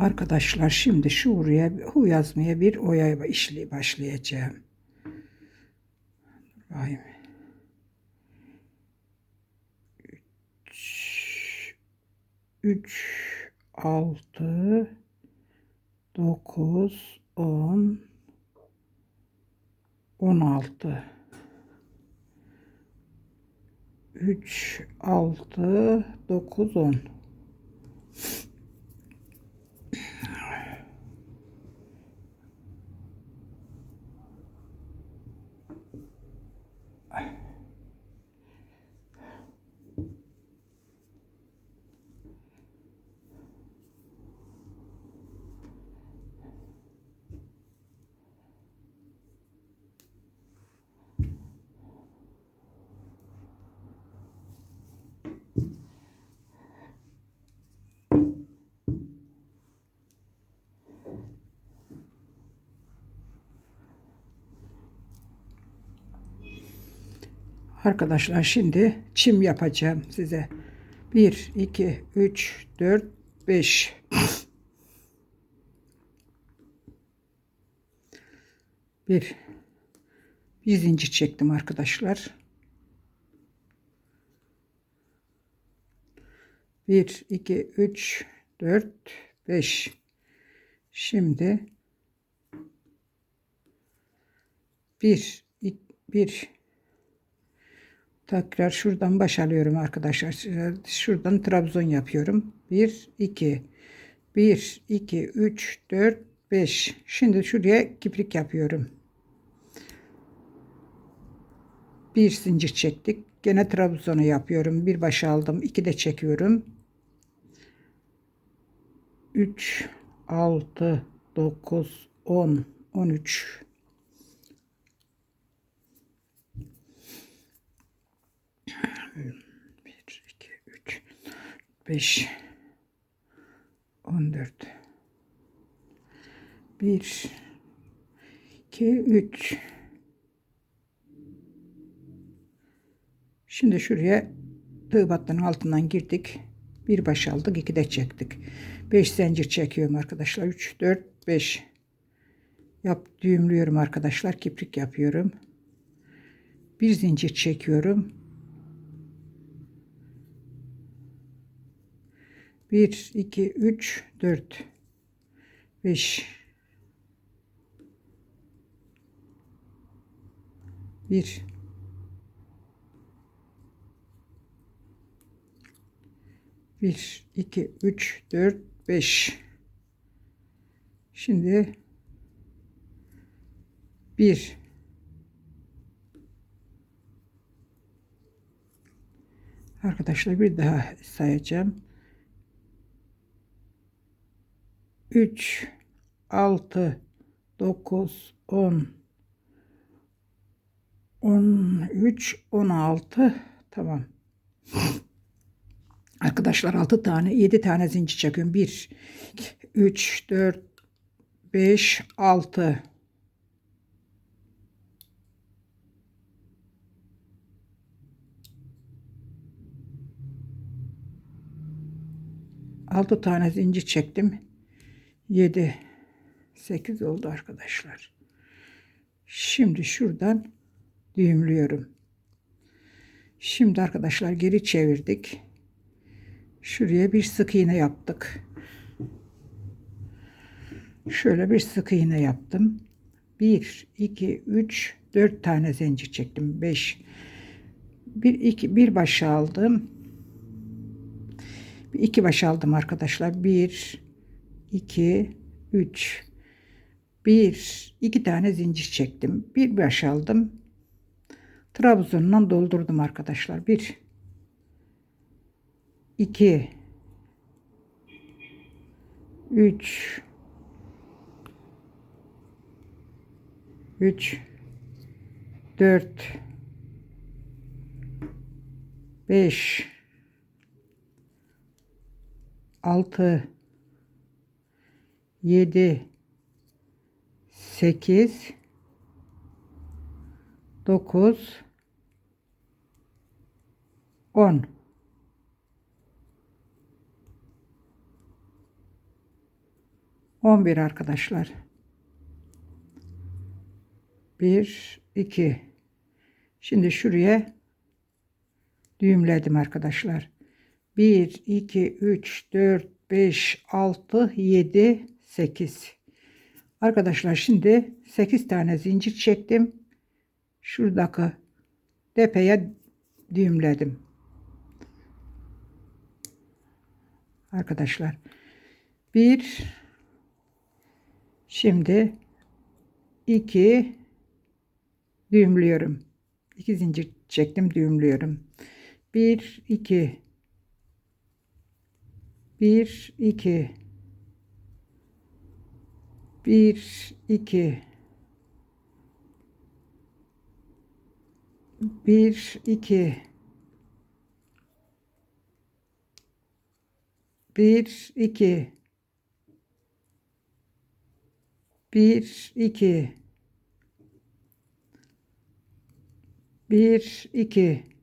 Arkadaşlar şimdi şu oraya hu yazmaya bir oya işli başlayacağım. Vay. 3 3 6 9 10 16 3 6 9 10 Arkadaşlar şimdi çim yapacağım size. 1, 2, 3, 4, 5. Bir, bir zincir çektim arkadaşlar. Bir, iki, üç, dört, beş. Şimdi bir, ik- bir, Tekrar şuradan baş alıyorum arkadaşlar. Şuradan trabzon yapıyorum. 1, 2, 1, 2, 3, 4, 5. Şimdi şuraya kiprik yapıyorum. Bir zincir çektik. Gene trabzonu yapıyorum. Bir baş aldım. 2 de çekiyorum. 3, 6, 9, 10, 13, 1, 2, 3, 5, 14, 1, 2, 3. Şimdi şuraya tığ battının altından girdik. Bir baş aldık, iki de çektik. 5 zincir çekiyorum arkadaşlar. 3, 4, 5. Yap, düğümlüyorum arkadaşlar. Kiprik yapıyorum. Bir zincir çekiyorum. 1, 2, 3, 4, 5. 1, 1, 2, 3, 4, 5. Şimdi 1, Arkadaşlar bir daha sayacağım. 3 6 9 10 13 16 tamam. Arkadaşlar 6 tane 7 tane zincir çekiyorum. 1 3 4 5 6 6 tane zincir çektim. 7 8 oldu arkadaşlar. Şimdi şuradan düğümlüyorum. Şimdi arkadaşlar geri çevirdik. Şuraya bir sık iğne yaptık. Şöyle bir sık iğne yaptım. 1 2 3 4 tane zincir çektim. 5 bir iki bir baş aldım. Bir iki baş aldım arkadaşlar. 1 2 3 1 2 tane zincir çektim. Bir baş aldım. Trabzondan doldurdum arkadaşlar. 1 2 3 3 4 5 6 7 8 9 10 11 arkadaşlar. 1 2 Şimdi şuraya düğümledim arkadaşlar. 1 2 3 4 5 6 7 8 Arkadaşlar şimdi 8 tane zincir çektim. Şuradaki tepeye düğümledim. Arkadaşlar bir şimdi iki düğümlüyorum. İki zincir çektim düğümlüyorum. Bir iki bir iki bir iki. Bir iki. Bir iki. Bir iki. Bir iki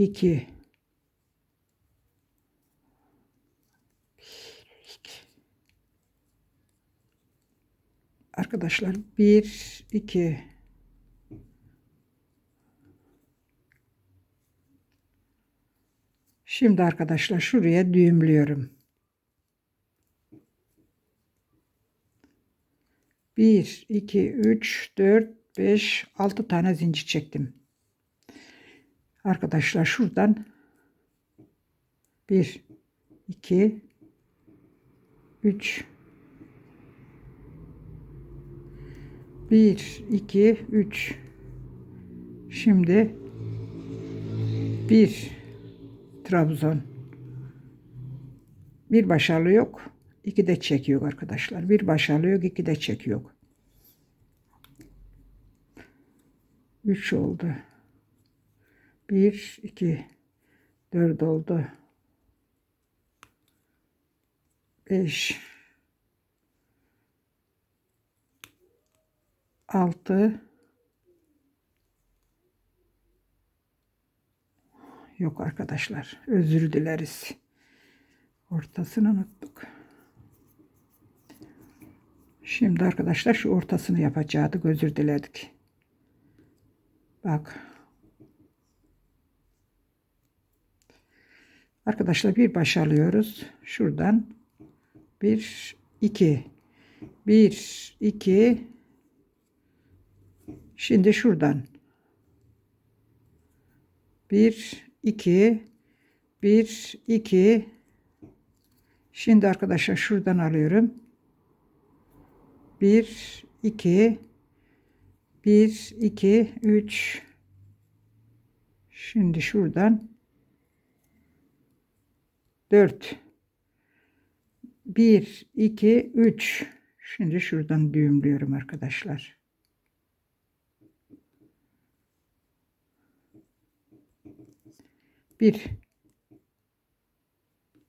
2 Arkadaşlar 1 2 Şimdi arkadaşlar şuraya düğümlüyorum. 1 2 3 4 5 6 tane zincir çektim. Arkadaşlar şuradan bir, iki, üç, bir, iki, üç. Şimdi bir Trabzon. Bir başarılı yok. iki de çek yok arkadaşlar. Bir başarılı yok. iki de çek yok. Üç oldu. Bir, iki, dört oldu. Beş. Altı. Yok arkadaşlar. Özür dileriz. Ortasını unuttuk. Şimdi arkadaşlar şu ortasını yapacaktık. Özür diledik. Bak. Arkadaşlar bir baş alıyoruz. Şuradan bir iki. Bir iki. Şimdi şuradan. Bir 2 1 2 Şimdi arkadaşlar şuradan alıyorum. 1 2 1 2 3 Şimdi şuradan 4 1 2 3 Şimdi şuradan düğümlüyorum arkadaşlar. Bir.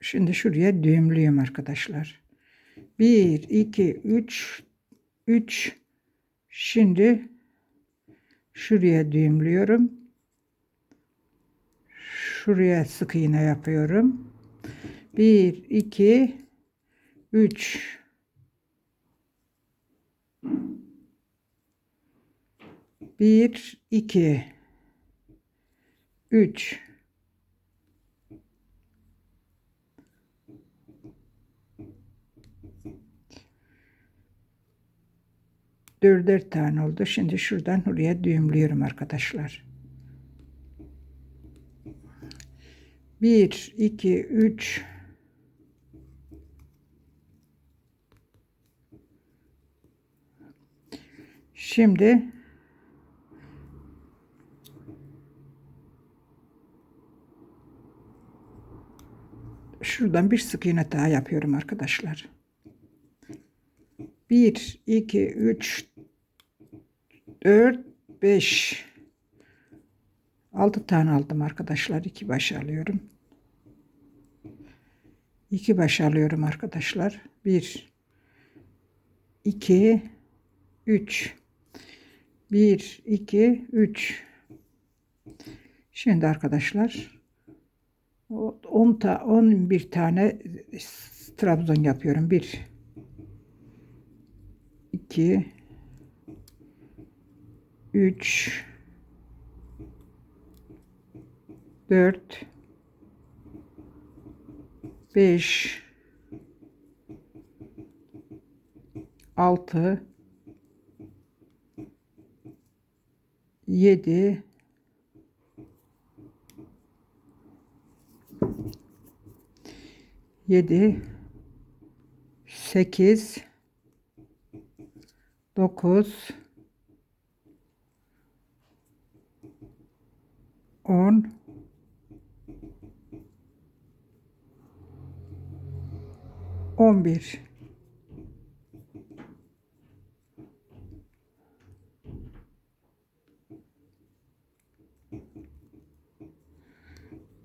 Şimdi şuraya düğümlüyorum arkadaşlar. Bir, iki, üç, üç. Şimdi şuraya düğümlüyorum. Şuraya sık iğne yapıyorum. Bir, iki, üç. Bir, iki, üç. dörder tane oldu. Şimdi şuradan oraya düğümlüyorum arkadaşlar. 1 2 3 Şimdi şuradan bir sık iğne daha yapıyorum arkadaşlar. 1 2 3 4 5 6 tane aldım arkadaşlar. 2 baş alıyorum. 2 baş alıyorum arkadaşlar. 1 2 3 1 2 3 Şimdi arkadaşlar 10 ta 11 tane trabzon yapıyorum. 1 2 3 4 5 6 7 7 8 9 10 11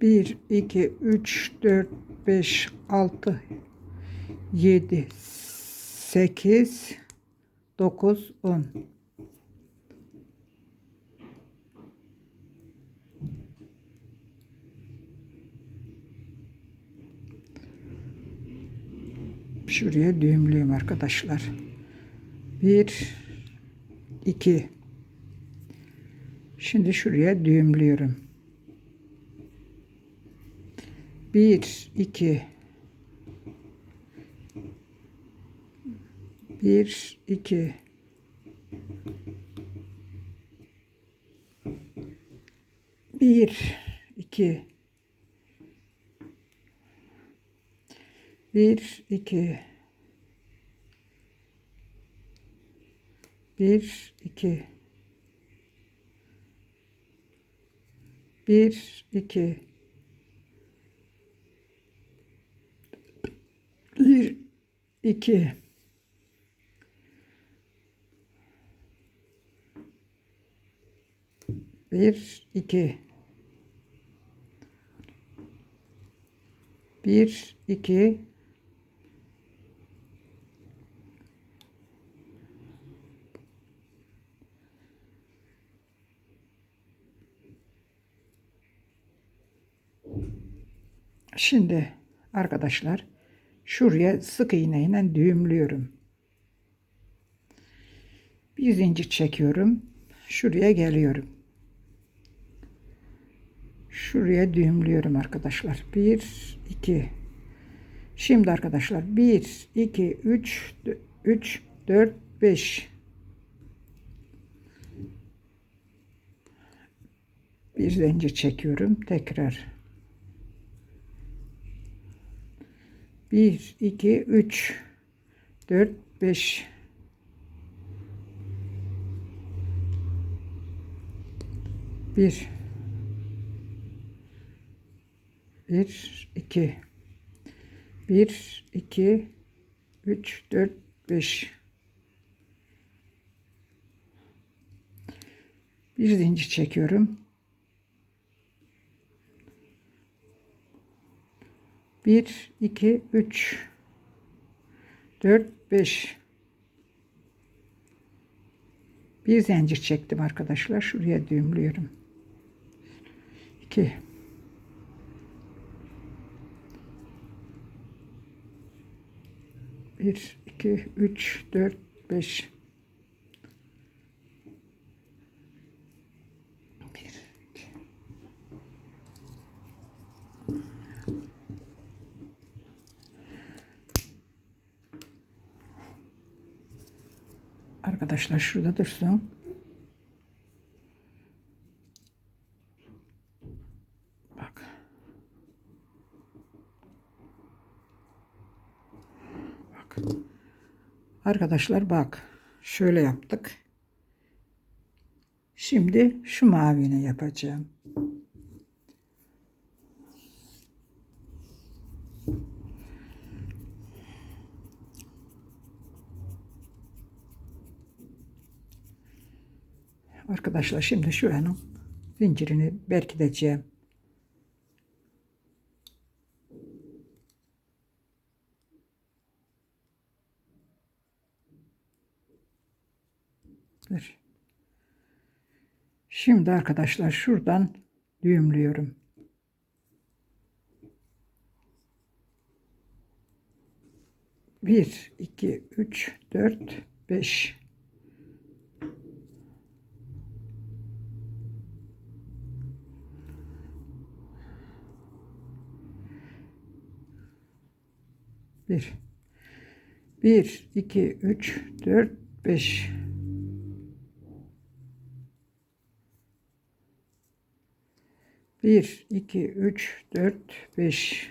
1 2 3 4 5 6 7 8 9 10 Şuraya düğümlüyorum arkadaşlar. 1 2 Şimdi şuraya düğümlüyorum. 1 2 1 2 1 2 1 2 1 2 1 2 1 2 1 2 1 2 Şimdi arkadaşlar şuraya sık iğneyle düğümlüyorum. Bir zincir çekiyorum. Şuraya geliyorum. Şuraya düğümlüyorum arkadaşlar. 1 2 Şimdi arkadaşlar 1 2 3 3 4 5 bir zincir çekiyorum tekrar 1 2 3 4 5 1 1 2 1 2 3 4 5 bir zincir çekiyorum. 1, 2, 3, 4, 5. Bir zincir çektim arkadaşlar. Şuraya düğümlüyorum. 2, 1, 2, 3, 4, 5. Arkadaşlar şurada dursun. Bak. Bak. Arkadaşlar bak. Şöyle yaptık. Şimdi şu mavini yapacağım. Arkadaşlar şimdi şuranın zincirini berkiteceğim. Dur. Şimdi arkadaşlar şuradan düğümlüyorum. Bir, iki, üç, dört, beş. Bir. Bir, iki, üç, dört, beş. Bir, iki, üç, dört, beş.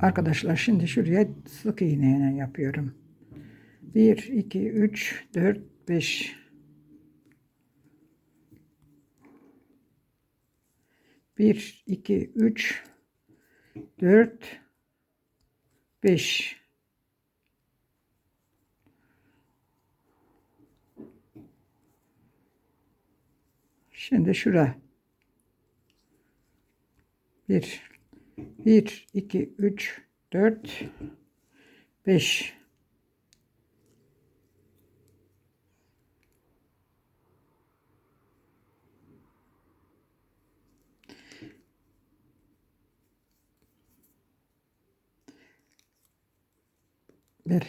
Arkadaşlar şimdi şuraya sık iğneyle yapıyorum. 1, 2, 3, 4, 5. Bir, iki, üç, dört, beş. Şimdi şura. Bir, bir, iki, üç, dört, beş. Bir,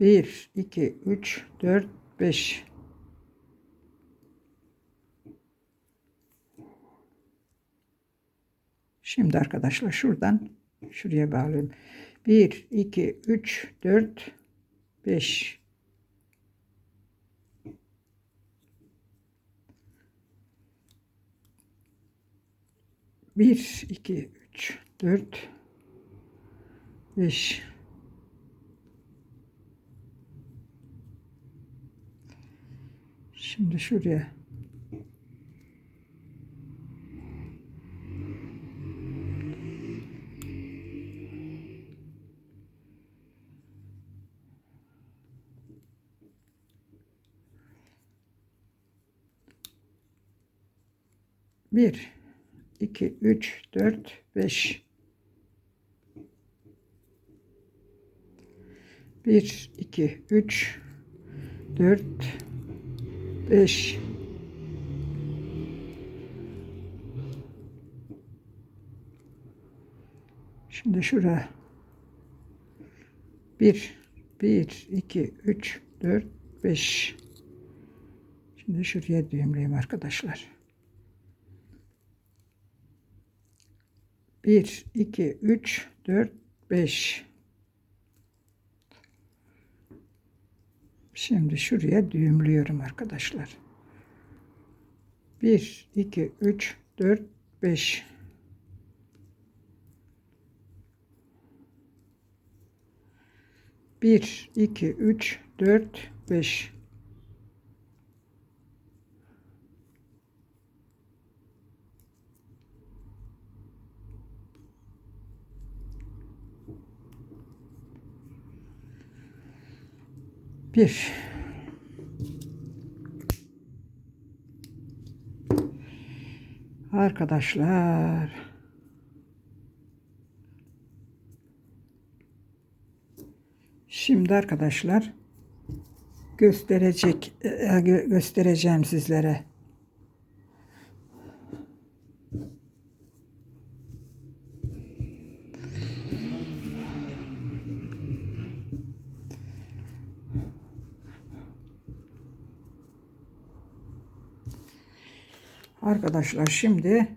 bir, iki, üç, dört, beş. Şimdi arkadaşlar şuradan şuraya bağlıyorum. 1, 2, 3, 4, 5. Bir, iki, üç, dört, beş. Şimdi şuraya Bir, iki, üç, dört, beş. Bir, iki, üç, dört, beş. Şimdi şura. Bir, bir, iki, üç, dört, beş. Şimdi şuraya düğümleyeyim arkadaşlar. 1, 2, 3, 4, 5. Şimdi şuraya düğümlüyorum arkadaşlar. 1, 2, 3, 4, 5. Bir, iki, üç, dört, beş. Bir. Arkadaşlar. Şimdi arkadaşlar gösterecek e, gö- göstereceğim sizlere. Arkadaşlar şimdi